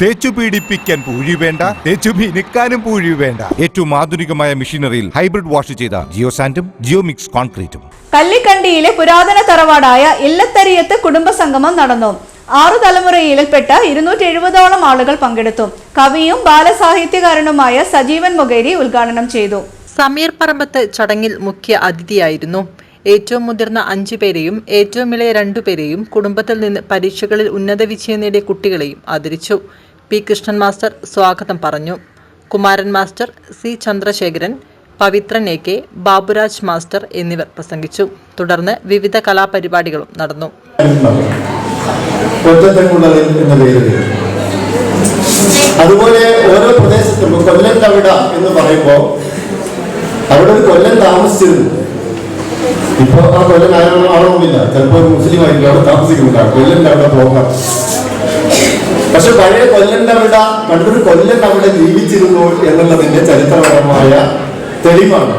തേച്ചു പീഡിപ്പിക്കാൻ പൂഴി വേണ്ട തേച്ചു മിനുക്കാനും പൂഴി വേണ്ട. ഏറ്റവും ആധുനികമായ മെഷീനറിയിൽ ഹൈബ്രിഡ് വാഷ് ചെയ്ത ജിയോ സാൻഡും ജിയോ മിക്സ് കോൺക്രീറ്റും. കല്ലിക്കണ്ടിയിലെ പുരാതന തറവാടായ ഇല്ലത്തരിയത്ത് കുടുംബസംഗമം നടന്നു. ആറു തലമുറയിൽപ്പെട്ട ഇരുന്നൂറ്റി എഴുപതോളം ആളുകൾ പങ്കെടുത്തു. കവിയും ബാലസാഹിത്യകാരനുമായ സജീവൻ മുഖേരി ഉദ്ഘാടനം ചെയ്തു. സമീർ പറമ്പത്ത് ചടങ്ങിൽ മുഖ്യ അതിഥിയായിരുന്നു. ഏറ്റവും മുതിർന്ന അഞ്ചു പേരെയും ഏറ്റവും ഇളയ രണ്ടുപേരെയും കുടുംബത്തിൽ നിന്ന് പരീക്ഷകളിൽ ഉന്നത വിജയം നേടിയ കുട്ടികളെയും ആദരിച്ചു. പി കൃഷ്ണൻ മാസ്റ്റർ സ്വാഗതം പറഞ്ഞു. Kumaran master C Chandrasekharan Pavithran A K Baburaj master എന്നിവർ പ്രസംഗിച്ചു. തുടർന്ന് വിവിധ കലാപരിപാടികളും നടന്നു. അതുപോലെ ഓരോ പ്രദേശത്തും കൊല്ലം തവിട എന്ന് പറയുമ്പോൾ അവിടെ ഒരു കൊല്ലം താമസിച്ചിരുന്നു. ഇപ്പൊ ആ കൊല്ലം ആരോ ആണോന്നില്ല ചിലപ്പോൾ ഒരു മുസ്ലിം ആയിരിക്കും അവിടെ താമസിക്കുന്നുണ്ടാവും കൊല്ലം തവിട പോകാം. പക്ഷെ പഴയ കൊല്ലം തവിട പണ്ടൊരു കൊല്ലം അവിടെ ജീവിച്ചിരുന്നു എന്നുള്ളതിന്റെ ചരിത്രപരമായ തെളിവാണ്.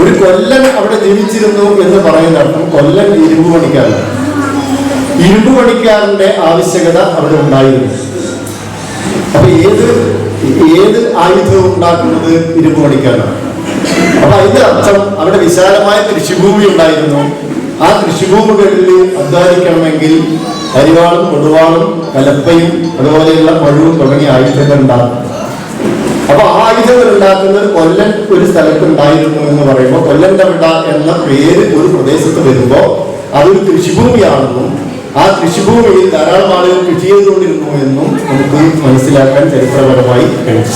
ഒരു കൊല്ലം അവിടെ ജീവിച്ചിരുന്നു എന്ന് പറയുന്നർത്ഥം കൊല്ലം ഇരുമ്പ് പണിക്കാരനാണ് ഇരുമ്പ് പണിക്കാരന്റെ ആവശ്യകത അവിടെ ഉണ്ടായിരുന്നു. അപ്പൊ ഏത് ഏത് ആയുധവും ഉണ്ടാക്കുന്നത് ഇരുമ്പ് പണിക്കാരനാണ്? അപ്പൊ അതിന്റെ അർത്ഥം അവിടെ വിശാലമായ കൃഷിഭൂമി ഉണ്ടായിരുന്നു. ആ കൃഷിഭൂമികളിൽ അധ്വാനിക്കണമെങ്കിൽ അരിവാളും കൊടുവാളും കലപ്പയും അതുപോലെയുള്ള മഴുവും തുടങ്ങിയ ആയുധങ്ങൾ ഉണ്ടാകും അപ്പൊ ആ ആയുധങ്ങൾ ഉണ്ടാക്കുന്നത് കൊല്ലൻ ഒരു സ്ഥലത്ത് ഉണ്ടായിരുന്നു എന്ന് പറയുമ്പോൾ കൊല്ലൻ തവിട എന്ന പേര് ഒരു പ്രദേശത്ത് വരുമ്പോൾ അതൊരു കൃഷിഭൂമിയാണെന്നും ആ കൃഷിഭൂമിയിൽ ധാരാളം ആളുകൾ കൃഷി ചെയ്തുകൊണ്ടിരുന്നു എന്നും നമുക്ക് മനസ്സിലാക്കാൻ ചരിത്രപരമായി കഴിയും.